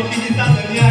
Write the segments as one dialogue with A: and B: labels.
A: न्यायालय वकिली साधन न्यायालय मंत्री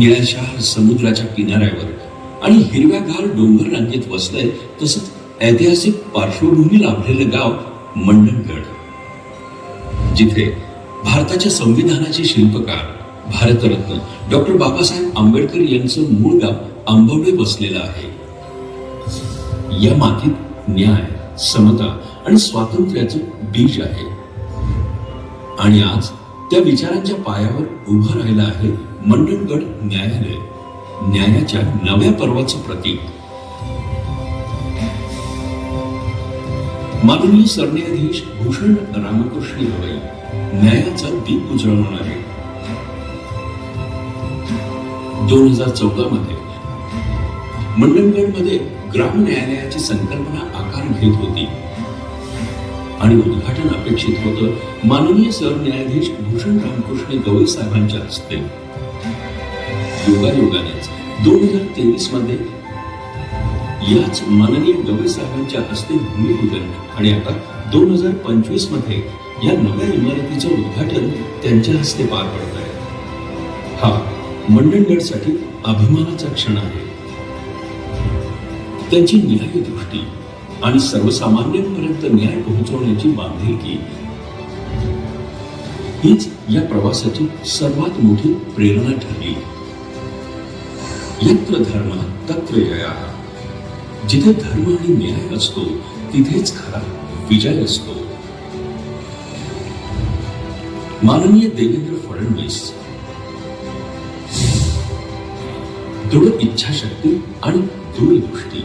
B: निळाशार समुद्राच्या किनाऱ्यावर. आणि हिरव्यागार डोंगर रांगेत वसलंय तसंच ऐतिहासिक पार्श्वभूमी लाभलेलं गाव मंडणगड. जिथे भारताच्या संविधानाचे शिल्पकार भारतरत्न डॉक्टर बाबासाहेब आंबेडकर यांचं मूळ गाव आंबवडे बसलेलं आहे. या मातीत न्याय समता आणि स्वातंत्र्याचं बीज आहे. आणि आज त्या विचारांच्या पायावर उभं राहिलं आहे मंडणगड न्यायालय न्यायाच्या नव्या पर्वाचं प्रतीक. माननीय सरन्यायाधीश भूषण रामकृष्ण गवई न्यायाचा दीप उजळवणारे दोन हजार चौदा मध्ये मंडणगडमध्ये ग्राम न्यायालयाची संकल्पना आकार घेत होती. आणि उद्घाटन अपेक्षित होतं माननीय सरन्यायाधीश भूषण रामकृष्ण गवई साहेबांच्या हस्ते. योगायोगानेच दोन हजार तेवीसमध्ये याच माननीय गवई साहेबांच्या हस्ते भूमिपूजन आणि आता दोन हजार पंचवीसमध्ये या नव्या इमारतीचं उद्घाटन त्यांच्या हस्ते पार पडत आहे. हा मंडणगडसाठी अभिमानाचा क्षण आहे. त्यांची न्याय दृष्टी आणि सर्वसामान्यांपर्यंत न्याय पोहोचवण्याची बांधिलकी हीच या प्रवासाची सर्वात मोठी प्रेरणा ठरली. यत्र धर्म तत्र जया जिथे धर्म आणि न्याय असतो तिथेच खरा विजय असतो. माननीय देवेंद्र फडणवीस दृढ इच्छाशक्ती आणि दूरदृष्टी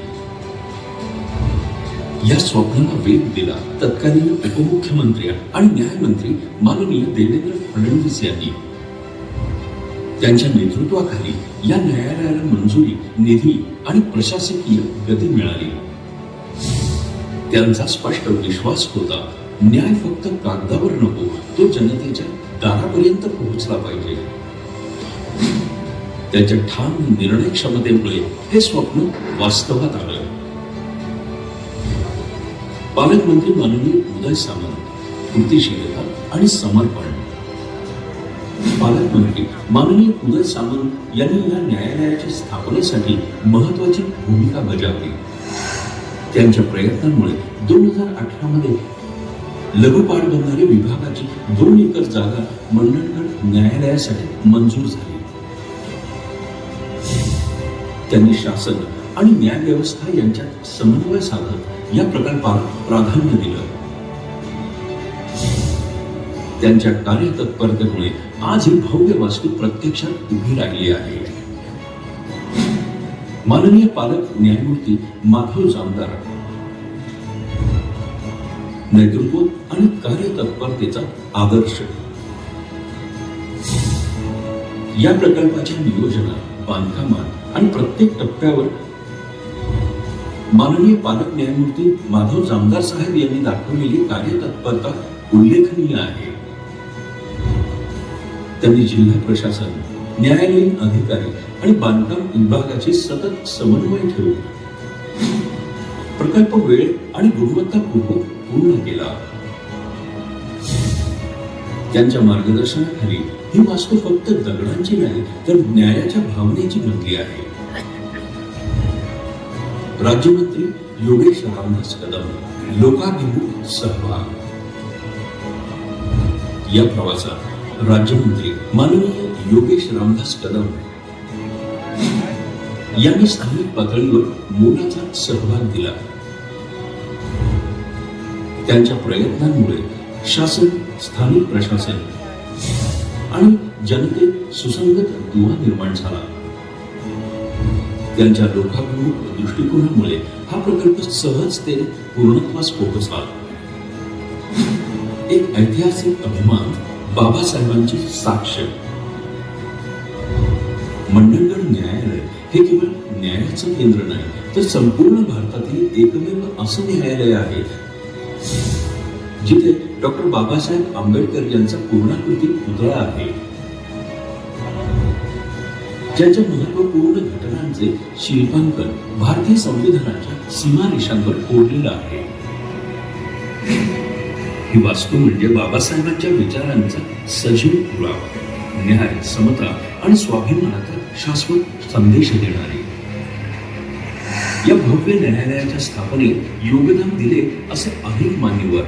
B: या स्वप्नाला वेग दिला तत्कालीन उपमुख्यमंत्री आणि न्यायमंत्री माननीय देवेंद्र फडणवीस यांनी. त्यांच्या नेतृत्वाखाली या न्यायालयाला मंजुरी निधी आणि प्रशासकीय गती मिळाली. त्यांचा स्पष्ट विश्वास होता न्याय फक्त कागदावर नको तो जनतेच्या दारापर्यंत पोहोचला पाहिजे. त्यांच्या ठाम निर्णय क्षमतेमुळे हे स्वप्न वास्तवात आलं. पालकमंत्री माननीय उदय सामंत कृतिशीलता आणि समर्पण. पालकमंत्री माननीय उदय सामंत यांनी या न्यायालयाच्या स्थापनेसाठी महत्वाची भूमिका बजावली. त्यांच्या प्रयत्नांमुळे दोन हजार अठरा मध्ये लघु पाटबंधारे विभागाची दोन एकर जागा मंडणगड न्यायालयासाठी मंजूर झाली. त्यांनी शासन आणि न्याय व्यवस्था यांच्यात समन्वय साधत या प्रकल्पाला प्राधान्य दिलं. त्यांच्या कार्यतत्परतेमुळे आज ही भव्य वास्तू प्रत्यक्षात उभी राहिली आहे. माननीय पालक न्यायमूर्ती माधव जामदार नेतृत्व आणि कार्यतत्परतेचा आदर्श या प्रकल्पाच्या नियोजनात बांधकामात आणि प्रत्येक टप्प्यावर माननीय पालक न्यायमूर्ती माधव जामदार साहेब यांनी दाखवलेली कार्यतत्परता उल्लेखनीय आहे. त्यांनी जिल्हा प्रशासन न्यायालयीन अधिकारी आणि बांधकाम विभागाची सतत समन्वय ठेवून प्रकल्प वेळ आणि गुणवत्तापूर्वक पूर्ण केला. त्यांच्या मार्गदर्शनाखाली ही वास्तू फक्त दगडांची नाही तर न्यायाच्या भावनेची बनली आहे. राज्यमंत्री योगेश रामदास कदम लोकाभिमुख सहभाग. या प्रवासात राज्यमंत्री माननीय योगेश रामदास कदम यांनी स्थानिक पातळीवर मोलाचा सहभाग दिला. त्यांच्या प्रयत्नांमुळे शासन स्थानिक प्रशासन आणि जनतेत सुसंगत दुवा निर्माण झाला. त्यांच्या लोकाभिमुख दृष्टिकोनामुळे हा प्रकल्प सहजतेने पूर्णत्वास पोहोचला. एक ऐतिहासिक अभिमान बाबासाहेबांची साक्ष. मंडळगड न्यायालय हे केवळ न्यायाचं केंद्र नाही तर संपूर्ण भारतातील एकमेव असं न्यायालय आहे. जिथे डॉक्टर बाबासाहेब आंबेडकर यांचा पूर्णाकृती पुतळा आहे. ज्याच्या महत्त्वपूर्ण घटनांचे शिल्पांकन भारतीय संविधानाच्या सीमारेषांवर कोरलेलं आहे. ही वास्तू म्हणजे बाबासाहेबांच्या विचारांचा सजीव पुरावा. न्याय समता आणि स्वाभिमानाचा शाश्वत संदेश देणारी. या भव्य न्यायालयाच्या स्थापनेत योगदान दिले असे अनेक मान्यवर.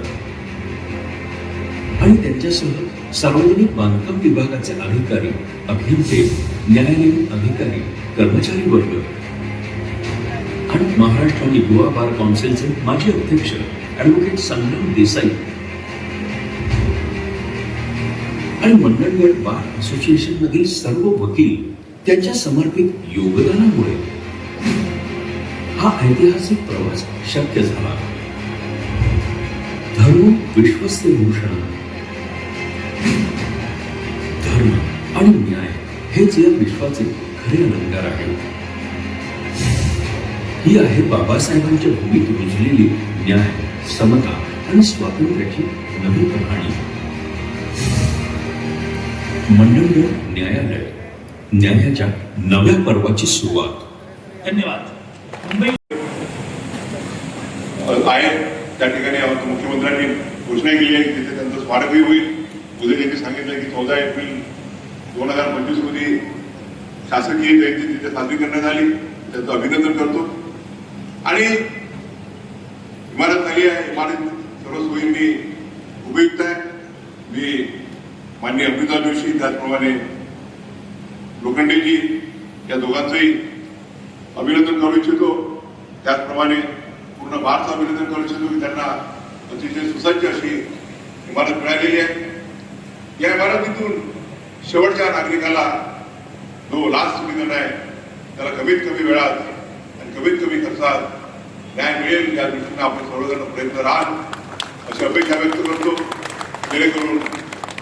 B: आणि त्यांच्यासह सार्वजनिक बांधकाम विभागाचे अधिकारी अभियंते न्यायालयीन अधिकारी कर्मचारी वर्ग आणि महाराष्ट्र आणि गोवा बार काउन्सिलचे माजी अध्यक्ष ॲडव्होकेट संग्राम देसाई आणि मंडळगड बार असोसिएशन मधील सर्व वकील त्यांच्या समर्पित योगदानामुळे हा ऐतिहासिक प्रवास शक्य झाला. धर्म विश्वस्त भूषण धर्म आणि न्याय हेच या विश्वाचे खरे अलंकार आहेत. ही आहे बाबासाहेबांच्या भूमीत रुजलेली न्याय समता आणि स्वातंत्र्याची नवी कहाणी. मंडळगड न्यायालय न्यायाच्या नव्या पर्वाची सुरुवात.
C: धन्यवाद. मुंबई
D: आहे त्या ठिकाणी मुख्यमंत्र्यांनी घोषणा केली आहे की तिथे त्यांचं स्वागतही होईल. उद्या यांनी सांगितलं की चौदा एप्रिल दोन हजार पंचवीस रोजी शासकीय जयंती तिथे साजरी करण्यात आली. त्यांचं अभिनंदन करतो. आणि इमारत झाली आहे. इमारत सर्व सोयींनी उपयुक्त आहे. मी मान्य अमृता जोशी त्याचप्रमाणे लोखंडेजी या दोघांचंही अभिनंदन करू इच्छितो. त्याचप्रमाणे पूर्ण भारत अभिनंदन करू इच्छितो की त्यांना अतिशय सुसज्ज अशी इमारत मिळालेली आहे. या इमारतीतून शेवटच्या नागरिकाला जो लास्ट सिटीजन आहे त्याला कमीत कमी वेळात आणि कमीत कमी खर्चात न्याय मिळेल या दृष्टीनं आपण सर्वजण प्रयत्न राहाल अशी अपेक्षा व्यक्त करतो. जेणेकरून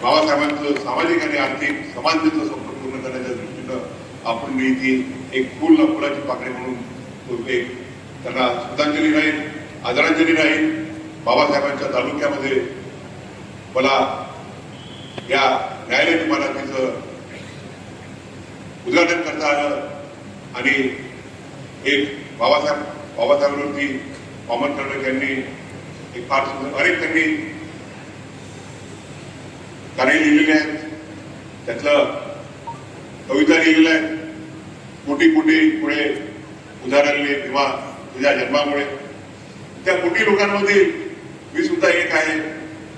D: बाबासाहेबांचं सामाजिक आणि आर्थिक समानतेचं स्वप्न पूर्ण करण्याच्या दृष्टीनं आपण ती एक फुल ना फुलाची पाकळी म्हणून एक त्यांना श्रद्धांजली राहील आदरांजली राहील. बाबासाहेबांच्या तालुक्यामध्ये मला या न्यायालय इमारतीचं उद्घाटन करता आलं आणि एक बाबासाहेब बाबासाहेबांवरती वामन कर्णक यांनी एक फार सुंदर अनेक त्यांनी गाणे लिहिलेले आहेत. त्यातलं कविता लिहिलेल्या आहेत कोटी कोटी पुढे उदाहरणले किंवा तुझ्या जन्मामुळे. त्या कोटी लोकांमध्ये मी सुद्धा एक आहे.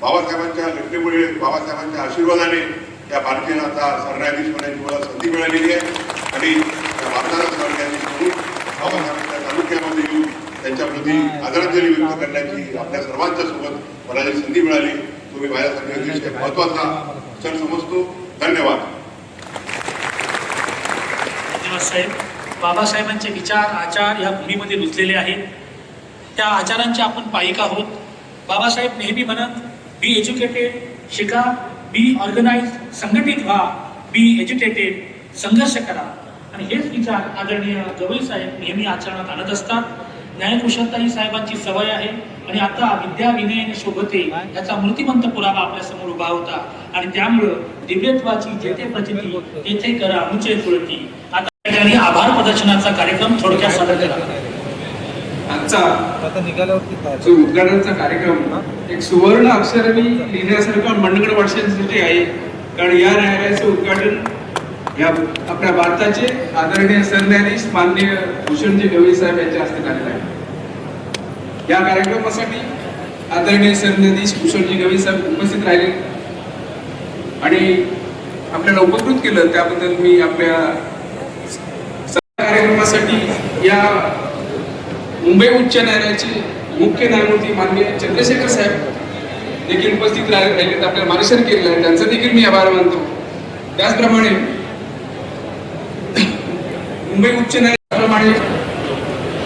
D: बाबासाहेबांच्या घटनेमुळे बाबासाहेबांच्या आशीर्वादाने या भारतीय आता सरन्यायाधीश होण्याची मला संधी मिळालेली आहे. आणि या भारताला सरन्यायाधीश म्हणून बाबासाहेबांच्या तालुक्यामध्ये येऊन त्यांच्याप्रती आदरांजली व्यक्त करण्याची आपल्या सर्वांच्या सोबत मला जी संधी मिळाली. तुम्ही माझ्यासाठी अतिशय महत्त्वाचा क्षण समजतो. धन्यवाद.
C: धन्यवाद साहेब. बाबासाहेबांचे विचार आचार या भूमीमध्ये रुजलेले आहेत. त्या आचारांचे आपण पायिक आहोत. बाबासाहेब नेहमी म्हणत बी एज्युकेटेड शिका बी ऑर्गनाइज संघटित व्हा बी एज्युकेटेड संघर्ष करा. आणि हेच विचार आदरणीय गवई साहेब नेहमी आचरणात आणत असतात. न्यायकुशलताई साहेबांची सवय आहे. आणि आता विद्या विनय शोभते याचा मूर्तिमंत पुरावा आपल्यासमोर उभा होता. आणि त्यामुळं दिव्यत्वाची जेथे प्रचिती तेथे करा मुचे तुळती आता ठिकाणी आभार प्रदर्शनाचा कार्यक्रम थोडक्यात सादर करा
E: आजचा
F: आता निघाल्यावरती काय?
E: जो उद्घाटनाचा कार्यक्रम एक सुवर्ण अक्षरांनी लिहिण्यासारखा मंडगड वर्षांसाठी आहे. कारण या न्यायालयाचं उद्घाटन या आपल्या भारताचे आदरणीय सरन्यायाधीश माननीय भूषणजी गवई साहेब यांच्या हस्ते झालेलं आहे. या कार्यक्रमासाठी आदरणीय सरन्यायाधीश भूषणजी गवी साहेब उपस्थित राहिले. आणि आपल्याला उपकृत केलं त्याबद्दल मी आपल्या कार्यक्रमासाठी या मुंबई उच्च न्यायालयाचे मुख्य न्यायमूर्ती माननीय चंद्रशेखर साहेब देखील उपस्थित राहिले आपल्याला मार्गदर्शन केलेलं आहे. त्यांचा देखील मी आभार मानतो. त्याचप्रमाणे मुंबई उच्च न्यायालयाप्रमाणे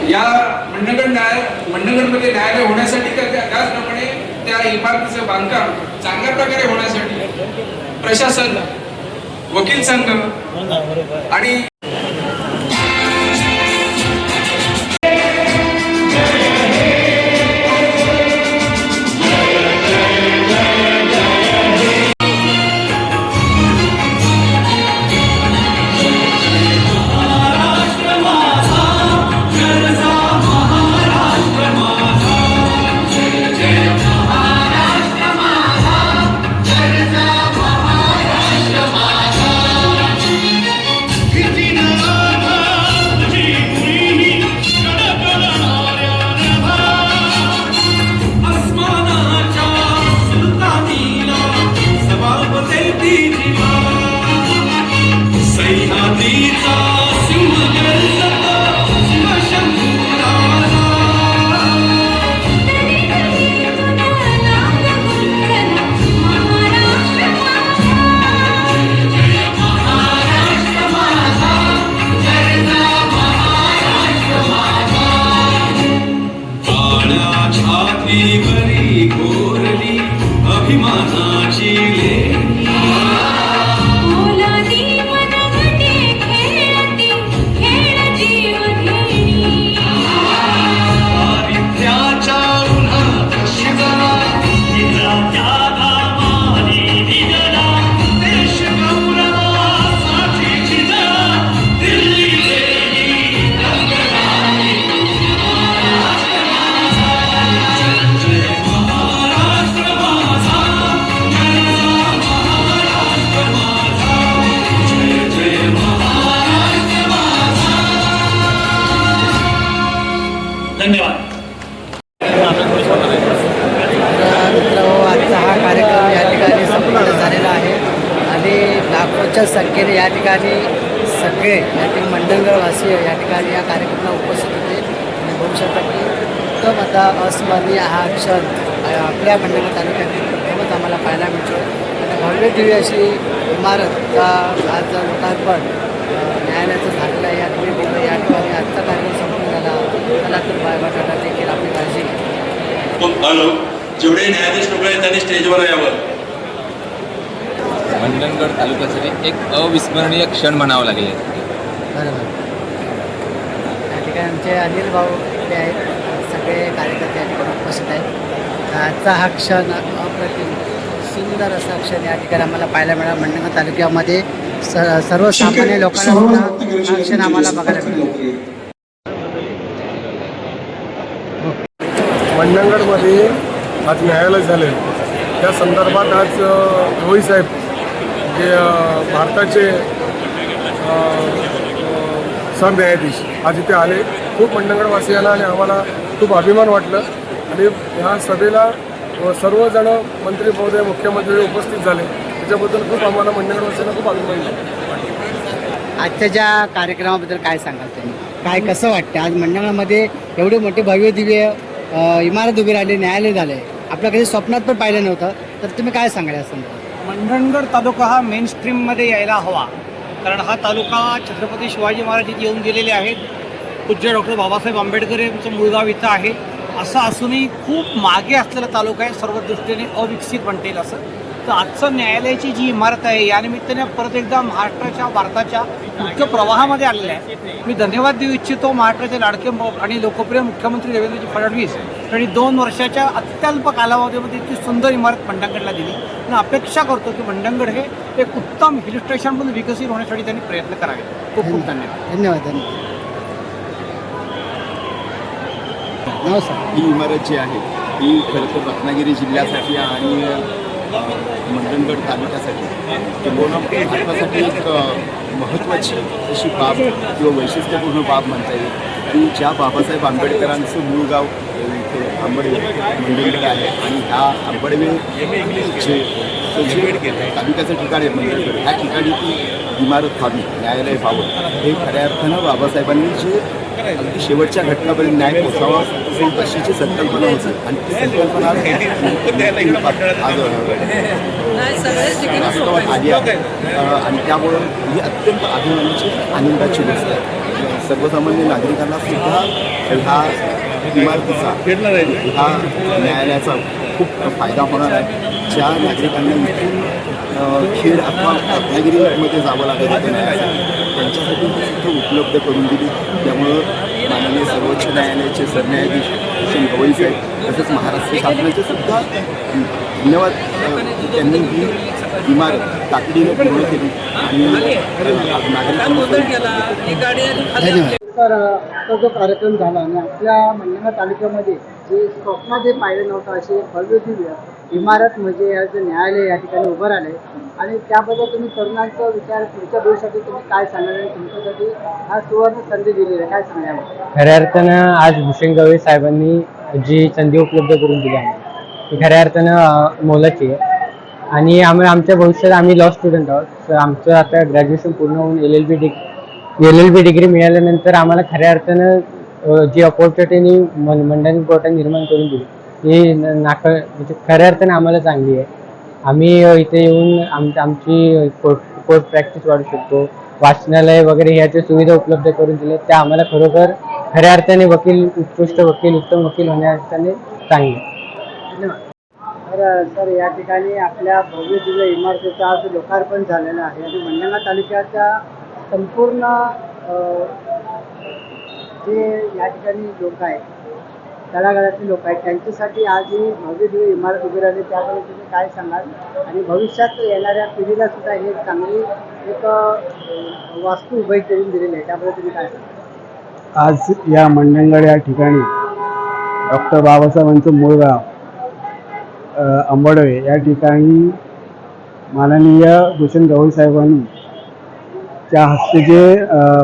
E: या मंडगड न्याय मंडगडमध्ये न्यायालय होण्यासाठी तर त्या- त्याचप्रमाणे त्या इमारतीचं बांधकाम चांगल्या प्रकारे होण्यासाठी प्रशासन वकील संघ आणि
G: दिव्य अशी इमारतचा आज लोकार्पण न्यायालयाचं झालेलं आहे या ठिकाणी बघू या ठिकाणी आजचा कार्यक्रम संपूर्ण झाला. चला तर बाय बटाटा देखील आपली काळजी
H: जेवढे न्यायाधीश लोक आहेत त्यांनी स्टेजवर यावं.
F: मंडणगड तालुक्यासाठी एक अविस्मरणीय क्षण म्हणावं लागेल.
G: बरोबर. या ठिकाणी आमचे अनिल भाऊ ते आहेत. सगळे कार्यकर्ते या ठिकाणी उपस्थित आहेत. आजचा हा क्षण अप्रतिम. सुंदर असा क्षण या ठिकाणी आम्हाला पाहायला मिळाला. मंडणगड तालुक्यामध्ये स सर्वसामान्य लोकांना हा क्षण आम्हाला बघायला मिळाला.
I: मंडणगडमध्ये
J: आज न्यायालय झाले. त्या संदर्भात आज गवई साहेब जे भारताचे सरन्यायाधीश आज इथे आले. खूप मंडणगडवासियांना आणि आम्हाला खूप अभिमान वाटलं. आणि ह्या सभेला अ, सर्वजण मंत्री महोदय मुख्यमंत्री उपस्थित झाले. त्याच्याबद्दल खूप आम्हाला मंडणगडवासियांना खूप अभिमान
G: आजच्या ज्या कार्यक्रमाबद्दल काय सांगाल तुम्ही? काय कसं वाटतं आज मंडळामध्ये एवढे मोठे भव्य दिव्य इमारत उभी राहिली न्यायालय झाले आपल्या कधी स्वप्नात पण पाहिलं नव्हतं. तर तुम्ही काय सांगाल या संदर्भात?
K: मंडणगड तालुका हा मेन स्ट्रीममध्ये यायला हवा. कारण हा तालुका छत्रपती शिवाजी महाराज इथे येऊन गेलेले आहेत. पूज्य डॉक्टर बाबासाहेब आंबेडकर यांचं मूळगाव इथं आहे. असं असूनही खूप मागे असलेला तालुका आहे सर्व दृष्टीने अविकसित म्हणता येईल असं. तर आजचं न्यायालयाची जी इमारत आहे या निमित्ताने परत एकदा महाराष्ट्राच्या भारताच्या मुख्य प्रवाहामध्ये आलेल्या आहे. मी धन्यवाद देऊ इच्छितो महाराष्ट्राचे लाडके आणि लोकप्रिय मुख्यमंत्री देवेंद्रजी फडणवीस यांनी दोन वर्षाच्या अत्यल्प कालावधीमध्ये इतकी सुंदर इमारत मंडणगडला दिली. आणि अपेक्षा करतो की मंडणगड हे एक उत्तम हिल स्टेशन म्हणून विकसित होण्यासाठी त्यांनी प्रयत्न करावे. खूप खूप धन्यवाद.
G: धन्यवाद. धन्यवाद.
L: ही इमारत जी आहे ही खरं तर रत्नागिरी जिल्ह्यासाठी आणि अ, मंडणगड तालुक्यासाठी किंबहुना भारतासाठी एक महत्त्वाची अशी बाब किंवा वैशिष्ट्यपूर्ण बाब म्हणता येईल. की ज्या बाबासाहेब आंबेडकरांचं मूळ गाव इथे आंबडवे मंडणगड आहे आणि ह्या आंबडवे जे तालुक्याचं ठिकाण आहे मंडळगड ह्या ठिकाणी ती इमारत व्हावी न्यायालय व्हावं. हे खऱ्या अर्थानं बाबासाहेबांनी जे अगदी शेवटच्या घटकापर्यंत न्याय पोचावा असेल तशीची संकल्पना होती. आणि ती संकल्पना आज आली आहे. आणि त्यामुळं ही अत्यंत अभिमानाची आनंदाची गोष्ट आहे. सर्वसामान्य नागरिकांना सुद्धा ह्या इमारतीचा ह्या न्यायालयाचा खूप फायदा होणार आहे. ज्या नागरिकांना इथून खेड अथवा रत्नागिरीमध्ये जावं लागत होतं न्यायालयासाठी उपलब्ध करून दिली. त्यामुळं माननीय सर्वोच्च न्यायालयाचे सरन्यायाधीश श्री गवई साहेब तसंच महाराष्ट्र शासनाचे सुद्धा धन्यवाद. त्यांनी ही इमारत तातडीने पूर्ण केली आणि नागरिकांना
G: तर तो जो कार्यक्रम झाला आणि आपल्या मंडणा तालुक्यामध्ये जे स्वप्न जे पाहिलं नव्हतं असे भव्य दिव्य इमारत म्हणजे आज न्यायालय या ठिकाणी उभं राहिले आणि त्याबद्दल तुम्ही तरुणांचा विचार पुढच्या भविष्यासाठी तुम्ही काय सांगाल आणि तुमच्यासाठी हा सुवर्ण संधी दिलेली आहे. काय सांगाल?
K: खऱ्या अर्थानं आज भूषण गवई साहेबांनी जी संधी उपलब्ध करून दिली आहे ती खऱ्या अर्थानं मोलाची आहे. आणि आम्ही आमच्या भविष्यात आम्ही लॉ स्टुडंट आहोत. तर आमचं आता ग्रॅज्युएशन पूर्ण होऊन L L B degree L L B degree मिळाल्यानंतर आम्हाला खऱ्या अर्थानं जी ऑपॉर्च्युनिटी मंडळ कोर्टाने निर्माण करून दिली. ही नाक म्हणजे खऱ्या अर्थाने आम्हाला चांगली आहे. आम्ही इथे येऊन आम आमची कोर्ट कोर्ट प्रॅक्टिस वाढू शकतो. वाचनालय वगैरे ह्याच्या सुविधा उपलब्ध करून दिल्या त्या आम्हाला खरोखर खऱ्या अर्थाने वकील उत्कृष्ट वकील उत्तम वकील होण्या अर्थाने चांगले
G: धन्यवाद. तर सर या ठिकाणी आपल्या भव्य दिव्य इमारतीचं आज लोकार्पण झालेलं आहे. आणि मंडणा तालुक्याच्या संपूर्ण जे या ठिकाणी लोक आहेत तळागाळातले लोक आहेत. त्यांच्यासाठी आज ही भव्य दिव्य इमारत उभी राहिली त्याबद्दल तुम्ही काय सांगाल? आणि भविष्यात येणाऱ्या पिढीला सुद्धा हे चांगली एक वास्तू उभी करून दिलेली आहे. त्याबद्दल तुम्ही काय सांगाल?
J: आज या मंडणगड या ठिकाणी डॉक्टर बाबासाहेबांचं मूळ गाव अंबडवे या ठिकाणी माननीय भूषण गवई साहेबांनी त्या हस्ते जे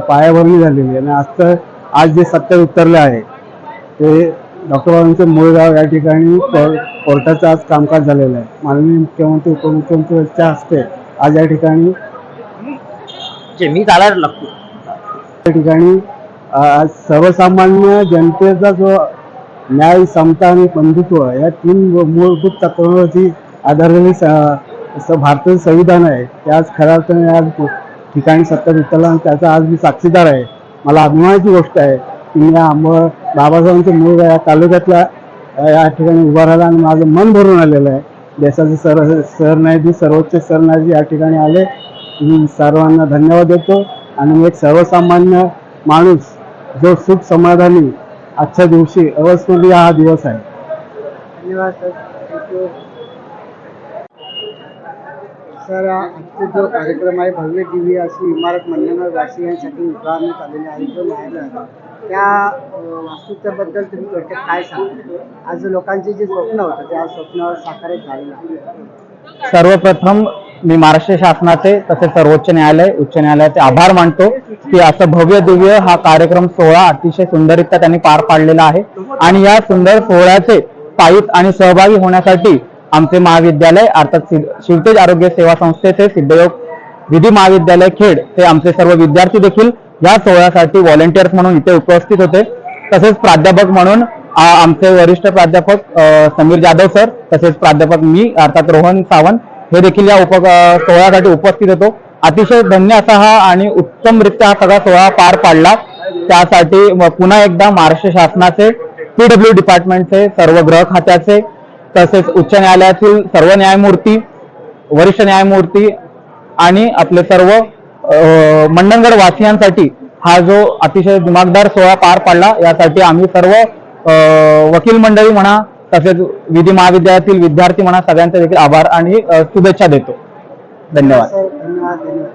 J: पायाभरणी झालेली आहे. आणि आजचं आज जे सत्य उतरलं आहे ते डॉक्टर बाबांचं मूळ गाव या ठिकाणी को- कोर्टाचं आज कामकाज झालेलं आहे. माननीय मुख्यमंत्री उपमुख्यमंत्री यांच्या हस्ते आज या ठिकाणी
K: मी चालायला लागतो.
J: त्या ठिकाणी आज सर्वसामान्य जनतेचा जो न्याय समता आणि बंधुत्व या तीन मूलभूत तत्वांवरती आधारलेली भारताचं संविधान आहे. ते आज खऱ्या अर्थाने आज ठिकाणी सत्ता आणि त्याचा आज मी साक्षीदार आहे. मला अभिमानाची गोष्ट आहे. मी आंबळ बाबासाहेबांचं मूळ या तालुक्यातल्या या ठिकाणी उभा राहिला आणि माझं मन भरून आलेलं आहे. देशाचे सर सरन्यायाधीश सर्वोच्च सरन्यायाधीश या ठिकाणी आले. मी सर्वांना धन्यवाद देतो आणि एक सर्वसामान्य माणूस जो सुख समाधानी आजच्या दिवशी अवस्मरणीय हा दिवस आहे.
G: धन्यवाद सर थँक्यू आजचा जो कार्यक्रम आहे भव्य दिव्य अशी इमारत मंडळवासियांसाठी उभारण्यात आलेला आहे जो माहिती आहे. त्या अं, वास्तुत्वाबद्दल तुम्ही थोडक्यात काय सांगा आज लोकांचे जे स्वप्न होतं त्या स्वप्न साकारित झालेलं. आहे
I: सर्वप्रथम मी महाराष्ट्र शासनाचे तसेच सर्वोच्च न्यायालय उच्च न्यायालयाचे आभार मानतो की असं भव्य दिव्य हा कार्यक्रम सोहळा अतिशय सुंदररित्या त्यांनी पार पाडलेला आहे. आणि या सुंदर सोहळ्याचे पायीत आणि सहभागी होण्यासाठी आमचे महाविद्यालय अर्थात शिवतेज आरोग्य सेवा संस्थेचे सिद्धयोग विधी महाविद्यालय खेड ते आमचे सर्व विद्यार्थी देखील या सोहळ्यासाठी व्हॉलेंटियर्स म्हणून इथे उपस्थित होते. तसेच प्राध्यापक म्हणून आमचे वरिष्ठ प्राध्यापक समीर जाधव सर तसेच प्राध्यापक मी अर्थात रोहन सावंत हे देखील या उप सोहळ्यासाठी उपस्थित होतो. अतिशय धन्य असा हा आणि उत्तमरित्या हा सगळा सोहळा पार पाडला. त्यासाठी पुन्हा एकदा महाराष्ट्र शासनाचे पीडब्ल्यू डिपार्टमेंटचे सर्व ग्रह खात्याचे तसेच उच्च न्यायालयातील सर्व न्यायमूर्ती वरिष्ठ न्यायमूर्ती आणि आपले सर्व मंडणगड वासियांसाठी हा जो अतिशय दिमागदार सोहळा पार पाडला यासाठी आम्ही सर्व वकील मंडळी म्हणा तसेच विधी महाविद्यालयातील विद्यार्थी म्हणा सगळ्यांचे देखील आभार आणि शुभेच्छा देतो. धन्यवाद
G: धन्यवाद.